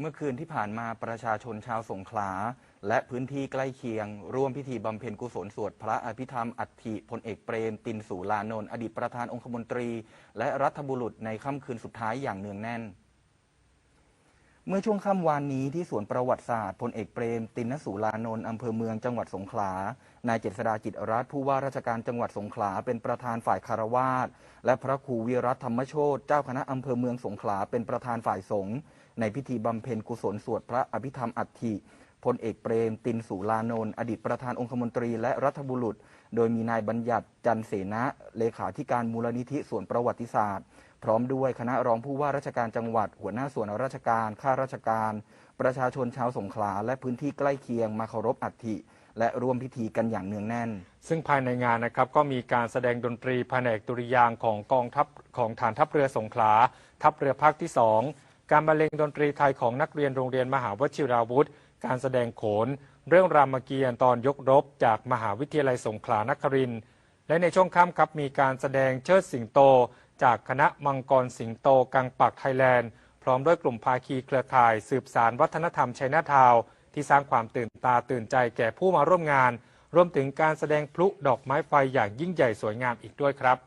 เมื่อคืนที่ผ่านมาประชาชนชาวสงขลา และพื้นที่ใกล้เคียง ร่วมพิธีบำเพ็ญกุศลสวดพระอภิธรรมอัฐิพลเอกเปรม ตินสุรานนท์อดีตประธานองคมนตรี และรัฐบุรุษในค่ำคืนสุดท้ายอย่างเนืองแน่น เมื่อช่วงค่ำวานนี้ที่สวนประวัติศาสตร์พลเอกเปรม ตินสุรานนท์อำเภอเมืองจังหวัดสงขลา นายเจษฎาจิตรัตน์ผู้ว่าราชการจังหวัดสงขลาเป็นประธานฝ่ายคารวาสและพระครูวิรัตธรรมโชตเจ้าคณะอำเภอเมืองสงขลาเป็นประธานฝ่ายสงฆ์ในพิธีบำเพ็ญกุศลสวดพระอภิธรรมอัฐิ พลเอกเปรม ตินสุรานนท์อดีตประธานองคมนตรีและรัฐบุรุษ โดยมีนายบัญญัติจันเสนะเลขาธิการมูลนิธิส่วนประวัติศาสตร์ พร้อมด้วยคณะรองผู้ว่าราชการจังหวัด หัวหน้าส่วนราชการข้าราชการ ประชาชนชาวสงขลาและพื้นที่ใกล้เคียงมาเคารพอัฐิและร่วมพิธีกันอย่างเนืองแน่น ซึ่งภายในงานนะครับก็มีการแสดงดนตรีแผนกดุริยางของกองทัพของฐานทัพเรือสงขลา ทัพเรือภาคที่ 2 การบรรเลงดนตรีไทยของนักเรียนโรงเรียนมหาวชิราวุธ การแสดงโขน เรื่องรามเกียรติ์ตอนยกรบจากมหาวิทยาลัยสงขลานครินทร์และในช่วงค่ำครับมีการแสดงเชิดสิงโต จากคณะมังกรสิงโตกังปักไทยแลนด์ พร้อมด้วยกลุ่มภาคีเครือข่าย สืบสารวัฒนธรรมชัยนาทาว ที่สร้างความตื่นตาตื่นใจแก่ผู้มาร่วมงาน รวมถึงการแสดงพลุดอกไม้ไฟอย่างยิ่งใหญ่สวยงามอีกด้วยครับ